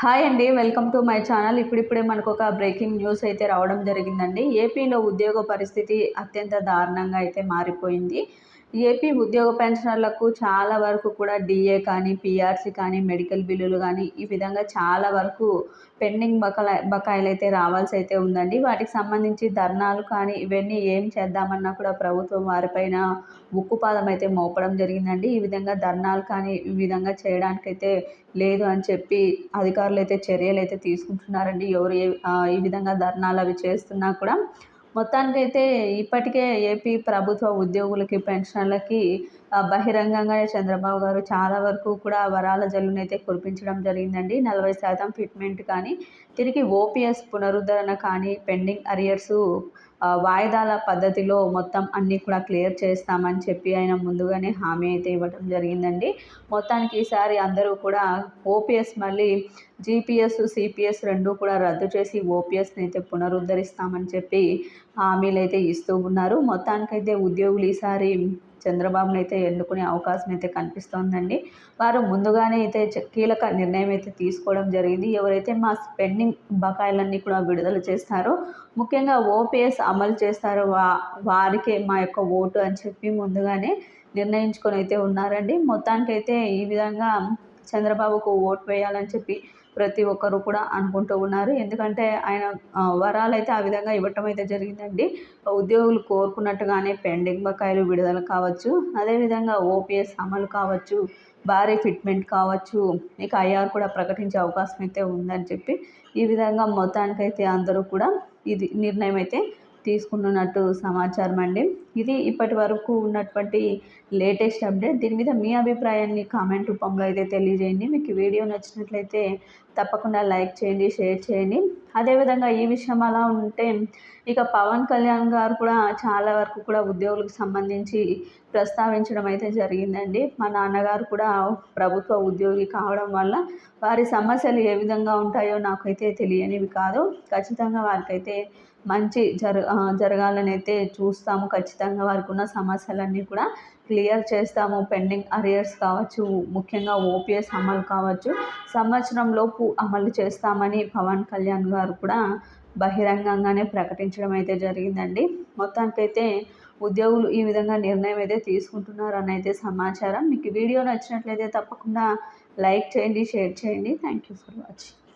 Hi అండి welcome to my channel. ఇప్పుడిప్పుడే మనకు ఒక బ్రేకింగ్ న్యూస్ అయితే రావడం జరిగిందండి. ఏపీలో ఉద్యోగ పరిస్థితి అత్యంత దారుణంగా అయితే మారిపోయింది. ఏపీ ఉద్యోగ పెన్షనర్లకు చాలా వరకు కూడా డిఏ కానీ పిఆర్సీ కానీ మెడికల్ బిల్లులు కానీ ఈ విధంగా చాలా వరకు పెండింగ్ బకాయి బకాయిలు అయితే రావాల్సి అయితే ఉందండి. వాటికి సంబంధించి ధర్నాలు కానీ ఇవన్నీ ఏం చేద్దామన్నా కూడా ప్రభుత్వం వారిపైన ఉక్కుపాదం అయితే మోపడం జరిగిందండి. ఈ విధంగా ధర్నాలు కానీ ఈ విధంగా చేయడానికైతే లేదు అని చెప్పి అధికారులు అయితే చర్యలు అయితే తీసుకుంటున్నారండి ఎవరు ఈ విధంగా ధర్నాలు అవి చేస్తున్నా కూడా మొత్తానికైతే ఇప్పటికే ఏపీ ప్రభుత్వ ఉద్యోగులకి పెన్షన్లకి బహిరంగంగానే చంద్రబాబు గారు చాలా వరకు కూడా వరాల జల్లునైతే కురిపించడం జరిగిందండి. నలభై శాతం ఫిట్మెంట్ కానీ తిరిగి ఓపీఎస్ పునరుద్ధరణ కానీ పెండింగ్ అరియర్స్ వాయిదాల పద్ధతిలో మొత్తం అన్నీ కూడా క్లియర్ చేస్తామని చెప్పి ఆయన ముందుగానే హామీ అయితే ఇవ్వడం జరిగిందండి. మొత్తానికి ఈసారి అందరూ కూడా ఓపీఎస్ మళ్ళీ జీపీఎస్ సిపిఎస్ రెండు కూడా రద్దు చేసి ఓపీఎస్ని అయితే పునరుద్ధరిస్తామని చెప్పి హామీలు అయితే ఇస్తూ ఉన్నారు. మొత్తానికైతే ఉద్యోగులు ఈసారి చంద్రబాబును అయితే ఎన్నుకునే అవకాశం అయితే కనిపిస్తోందండి. వారు ముందుగానే అయితే కీలక నిర్ణయం అయితే తీసుకోవడం జరిగింది. ఎవరైతే మా స్పెండింగ్ బకాయిలన్నీ కూడా విడుదల చేస్తారో ముఖ్యంగా ఓపీఎస్ అమలు చేస్తారో వా వారికే మా యొక్క ఓటు అని చెప్పి ముందుగానే నిర్ణయించుకొని అయితే ఉన్నారండి. మొత్తానికైతే ఈ విధంగా చంద్రబాబుకు ఓటు వేయాలని చెప్పి ప్రతి ఒక్కరు కూడా అనుకుంటూ ఉన్నారు. ఎందుకంటే ఆయన వరాలు అయితే ఆ విధంగా ఇవ్వటం అయితే జరిగిందండి. ఉద్యోగులు కోరుకున్నట్టుగానే పెండింగ్ బకాయిలు విడుదల కావచ్చు అదేవిధంగా ఓపీఎస్ అమలు కావచ్చు భారీ ఫిట్మెంట్ కావచ్చు ఇక ఐఆర్ కూడా ప్రకటించే అవకాశం అయితే ఉందని చెప్పి ఈ విధంగా మొత్తానికైతే అందరూ కూడా ఇది నిర్ణయం అయితే తీసుకున్నట్టు సమాచారం అండి. ఇది ఇప్పటి వరకు ఉన్నటువంటి లేటెస్ట్ అప్డేట్. దీని మీద మీ అభిప్రాయాన్ని కామెంట్ రూపంలో అయితే తెలియజేయండి. మీకు వీడియో నచ్చినట్లయితే తప్పకుండా లైక్ చేయండి షేర్ చేయండి. అదేవిధంగా ఈ విషయం అలా ఉంటే ఇక పవన్ కళ్యాణ్ గారు కూడా చాలా వరకు కూడా ఉద్యోగులకు సంబంధించి ప్రస్తావించడం అయితే జరిగిందండి. మా నాన్నగారు కూడా ప్రభుత్వ ఉద్యోగి కావడం వల్ల వారి సమస్యలు ఏ విధంగా ఉంటాయో నాకైతే తెలియనివి కాదు. ఖచ్చితంగా వారికైతే మంచి జర జరగాలని అయితే చూస్తాము. ఖచ్చితంగా వారికి ఉన్న సమస్యలన్నీ కూడా క్లియర్ చేస్తాము. పెండింగ్ అరియర్స్ కావచ్చు ముఖ్యంగా ఓపీఎస్ అమలు కావచ్చు. సంవత్సరంలోపు అమలు చేస్తామని పవన్ కళ్యాణ్ గారు కూడా బహిరంగంగానే ప్రకటించడం అయితే జరిగిందండి. మొత్తానికైతే ఉద్యోగులు ఈ విధంగా నిర్ణయం అయితే తీసుకుంటున్నారని అయితే సమాచారం. మీకు వీడియో నచ్చినట్లయితే తప్పకుండా లైక్ చేయండి షేర్ చేయండి. Thank you for watching.